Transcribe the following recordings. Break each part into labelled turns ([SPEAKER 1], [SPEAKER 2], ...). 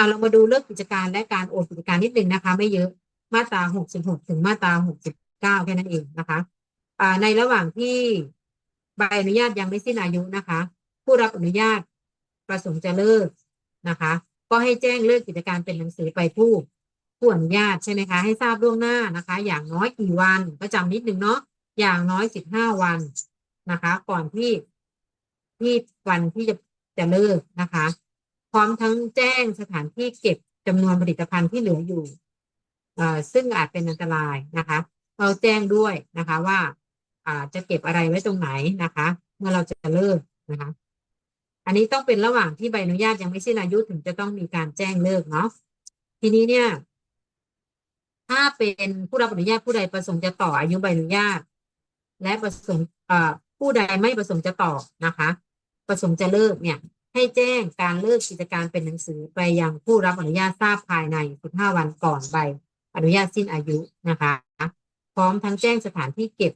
[SPEAKER 1] อะเรามาดูเลิกกิจการและการโอนกิจการนิดนึงนะคะ ไม่เยอะมาตรา 66 ถึงมาตรา 69 แค่นั้นเองนะคะอ่าในระหว่างที่ใบอนุญาตยังไม่สิ้นอายุนะคะ ผู้รับอนุญาตประสงค์จะเลิกนะคะ ก็ให้แจ้งเลิกกิจการเป็นหนังสือไปผู้ผู้อนุญาตใช่ไหมคะ ให้ทราบล่วงหน้านะคะ อย่างน้อยกี่วันก็จำนิดนึงเนาะอย่างน้อยสิบห้าวันนะคะ ก่อนที่ที่วันที่จะจะเลิกนะคะ พร้อมทั้งแจ้งสถานที่เก็บจำนวนผลิตภัณฑ์ที่เหลืออยู่เอ่อซึ่งอาจเป็นอันตรายนะคะ เราแจ้งด้วยนะคะว่าอ่าจะเก็บอะไรไว้ตรงไหนนะคะ เมื่อเราจะเลิกนะคะ อันนี้ต้องเป็นระหว่างที่ใบอนุญาตยังไม่สิ้นอายุถึงจะต้องมีการแจ้งเลิกเนาะทีนี้เนี่ย ถ้าเป็นผู้รับอนุญาตผู้ใดประสงค์จะต่ออายุใบอนุญาต และประสงค์เอ่อผู้ใดไม่ประสงค์จะต่อนะคะ ประสงค์จะเลิกเนี่ย ให้แจ้งการเลิกกิจการเป็นหนังสือไปยังผู้รับอนุญาตทราบภายใน15วันก่อนใบอนุญาตสิ้นอายุนะคะ พร้อมทั้งแจ้งสถานที่เก็บ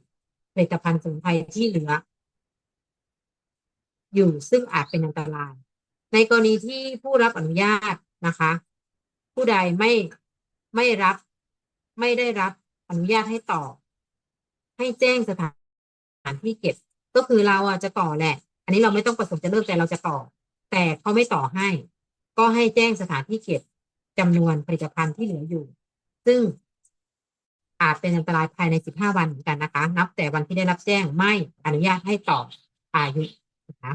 [SPEAKER 1] ผลิตภัณฑ์สมุนไพรที่เหลือ อยู่ซึ่งอาจเป็นอันตราย ในกรณีที่ผู้รับอนุญาตนะคะ ผู้ใดไม่ไม่รับ ไม่ได้รับอนุญาตให้ต่อ ให้แจ้งสถานที่เก็บ ก็คือเราอะจะต่อแหละ อันนี้เราไม่ต้องประสงค์จะเลิกแต่เราจะต่อ แต่เขาไม่ต่อให้ ก็ให้แจ้งสถานที่เก็บจำนวนผลิตภัณฑ์ที่เหลืออยู่ ซึ่งอาจเป็นอันตรายภายใน 15 วันเหมือนกันนะคะ นับแต่วันที่ได้รับแจ้งไม่อนุญาตให้ต่ออายุนะคะ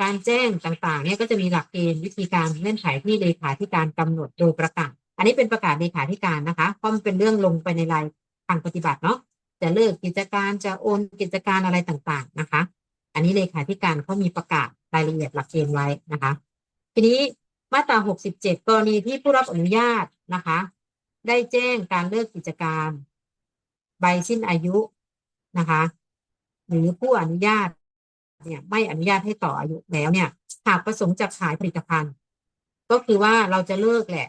[SPEAKER 1] การแจ้งต่างๆ เนี่ยก็จะมีหลักเกณฑ์วิธีการเงื่อนไขที่เลขาธิการกำหนดโดยประกาศ อันนี้เป็นประกาศเลขาธิการนะคะเพราะมันเป็นเรื่องลงไปในรายทางปฏิบัติเนาะจะเลิกกิจการจะโอนกิจการอะไรต่างๆนะคะ อันนี้เลขาธิการเขามีประกาศรายละเอียดหลักเกณฑ์ไว้นะคะ ทีนี้มาตรา 67 กรณีที่ผู้รับอนุญาตนะคะ ได้แจ้งการเลิกกิจการ ใบสิ้นอายุนะคะ หรือผู้อนุญาตเนี่ยไม่อนุญาตให้ต่ออายุแล้วเนี่ย หากประสงค์จะขายผลิตภัณฑ์ ก็คือว่าเราจะเลิกแหละ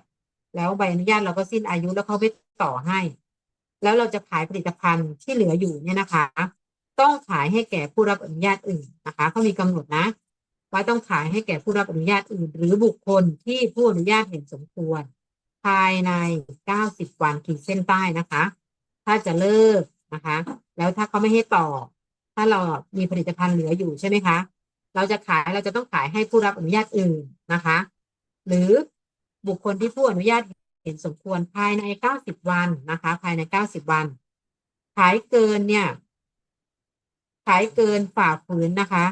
[SPEAKER 1] แล้วใบอนุญาตเราก็สิ้นอายุแล้วเขาไม่ต่อให้ แล้วเราจะขายผลิตภัณฑ์ที่เหลืออยู่เนี่ยนะคะ ต้องขายให้แก่ผู้รับอนุญาตอื่นนะคะเขามีกำหนดนะ ว่าต้องขายให้แก่ผู้รับอนุญาตอื่น หรือบุคคลที่ผู้อนุญาตเห็นสมควร ภายใน 90 วันขีดเส้นใต้นะคะ ถ้าจะเลิกนะคะ แล้วถ้าเขาไม่ให้ต่อ ถ้าเรามีผลิตภัณฑ์เหลืออยู่ใช่ไหมคะ เราจะขายเราจะต้องขายให้ผู้รับอนุญาตอื่นนะคะ หรือบุคคลที่ผู้อนุญาตเห็นสมควรภายใน 90 วันนะคะ ภายใน 90 วัน ขายเกินเนี่ย ขายเกินฝ่าฝืนนะคะ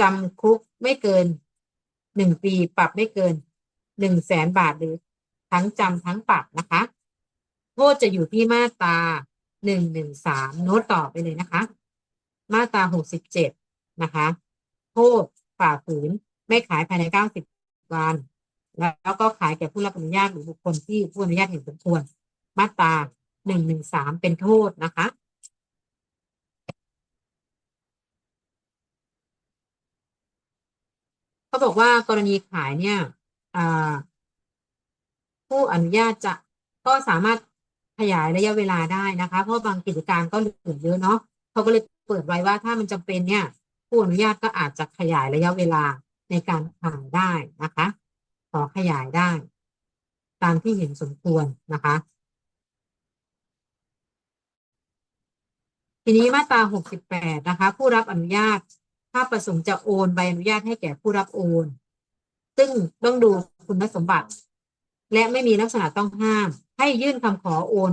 [SPEAKER 1] จำคุกไม่เกินหนึ่งปีปรับไม่เกินหนึ่งแสนบาทหรือทั้งจำทั้งปรับนะคะโทษจะอยู่ที่มาตราหนึ่งหนึ่งสามโน้ตต่อไปเลยนะคะ มาตราหกสิบเจ็ดนะคะโทษฝ่าฝืนไม่ขายภายในเก้าสิบวันแล้วก็ขายแก่ผู้รับอนุญาตหรือบุคคลที่ผู้อนุญาตเห็นสมควร มาตราหนึ่งหนึ่งสามเป็นโทษนะคะ เขาบอกว่ากรณีขายเนี่ยผู้อนุญาตจะก็สามารถขยายระยะเวลาได้นะคะ เพราะบางกิจการก็เหลือเยอะเนาะเขาก็เลยเปิดไว้ว่าถ้ามันจำเป็นเนี่ย ผู้อนุญาตก็อาจจะขยายระยะเวลาในการขายได้นะคะขอขยายได้ ตามที่เห็นสมควรนะคะ ทีนี้มาตรา 68 นะคะ ผู้รับอนุญาต ถ้าประสงค์จะโอนใบอนุญาตให้แก่ผู้รับโอน ซึ่งต้องดูคุณสมบัติ และไม่มีลักษณะต้องห้าม ให้ยื่นคำขอโอน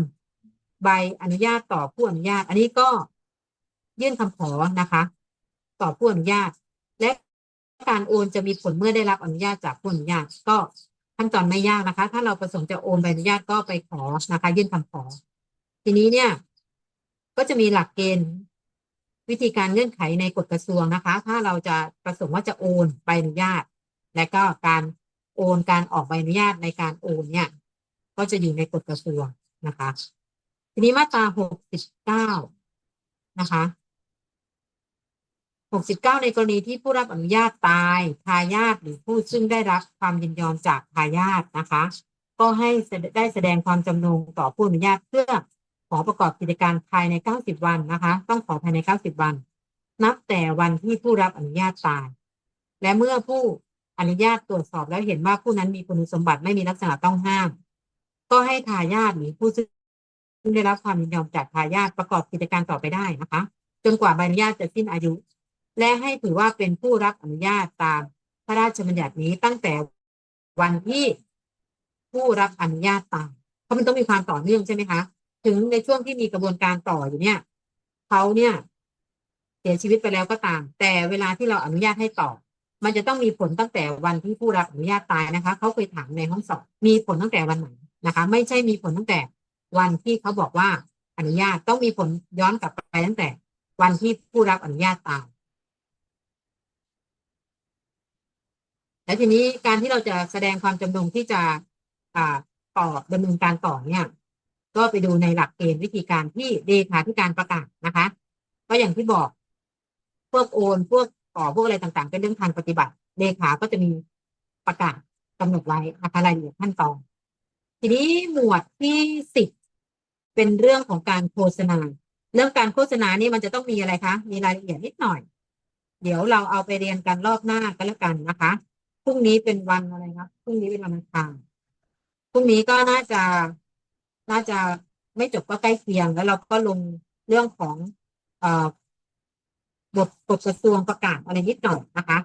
[SPEAKER 1] ใบอนุญาตต่อผู้อนุญาต อันนี้ก็ยื่นคำขอนะคะ ต่อผู้อนุญาต และการโอนจะมีผลเมื่อได้รับอนุญาตจากผู้อนุญาตก็ขั้นตอนไม่ยากนะคะ ถ้าเราประสงค์จะโอนใบอนุญาตก็ไปขอนะคะ ยื่นคำขอ ทีนี้เนี่ย ก็จะมีหลักเกณฑ์ วิธีการเงื่อนไขในกฎกระทรวงนะคะ ถ้าเราจะประสงค์ว่าจะโอนใบอนุญาต และก็การโอนการออกใบอนุญาตในการโอนเนี่ย ก็จะอยู่ในกฎกระทรวงนะคะ ทีนี้มาตราหกสิบเก้านะคะหกสิบเก้าในกรณีที่ผู้รับอนุญาตตายทายาทหรือผู้ซึ่งได้รับความยินยอมจากทายาทนะคะ ก็ให้ได้แสดงความจำนงต่อผู้อนุญาตเพื่อ ขอประกอบกิจการภายใน 90 วันนะคะ ต้องขอภายใน 90 วัน นับแต่วันที่ผู้รับอนุญาตตาย และเมื่อผู้อนุญาตตรวจสอบแล้วเห็นว่าผู้นั้นมีคุณสมบัติไม่มีลักษณะต้องห้าม ก็ให้ทายาทหรือผู้ซึ่งได้รับความยินยอมจากทายาทประกอบกิจการต่อไปได้นะคะ จนกว่าใบอนุญาตจะสิ้นอายุ และให้ถือว่าเป็นผู้รับอนุญาตตามพระราชบัญญัตินี้ตั้งแต่วันที่ผู้รับอนุญาตตามเพราะมันต้องมีความต่อเนื่องใช่ไหมคะ ถึงในช่วงที่มีกระบวนการต่ออยู่เนี่ยเขาเนี่ย เสียชีวิตไปแล้วก็ตาม แต่เวลาที่เราอนุญาตให้ต่อ มันจะต้องมีผลตั้งแต่วันที่ผู้รับอนุญาตตายนะคะเขาเคยถามในห้องสอบมีผลตั้งแต่วันไหนนะคะ ไม่ใช่มีผลตั้งแต่วันที่เขาบอกว่าอนุญาตต้องมีผลย้อนกลับไปตั้งแต่ วันที่ผู้รับอนุญาตตายแล้วทีนี้การที่เราจะแสดงความจำนงที่จะต่อดำเนินการต่อเนี่ย ก็ไปดูในหลักเกณฑ์วิธีการที่เลขาธิการประกาศนะคะ ก็อย่างที่บอก พวกโอนพวกต่อพวกอะไรต่างๆ เป็นเรื่องทางปฏิบัติเลขาก็จะมีประกาศกำหนดไว้นะคะรายละเอียดขั้นตอนทีนี้หมวดที่สิบเป็นเรื่องของการโฆษณา เรื่องการโฆษณานี่มันจะต้องมีอะไรคะ มีรายละเอียดนิดหน่อย เดี๋ยวเราเอาไปเรียนกันรอบหน้ากันแล้วกันนะคะพรุ่งนี้เป็นวันอะไรครับพรุ่งนี้เป็นวันอังคารพรุ่งนี้ก็น่าจะ น่าจะไม่จบก็ใกล้เคียง แล้วเราก็ลงเรื่องของอ่อบทกฎกระทรวงประกาศอะไรนิดหน่อยนะคะ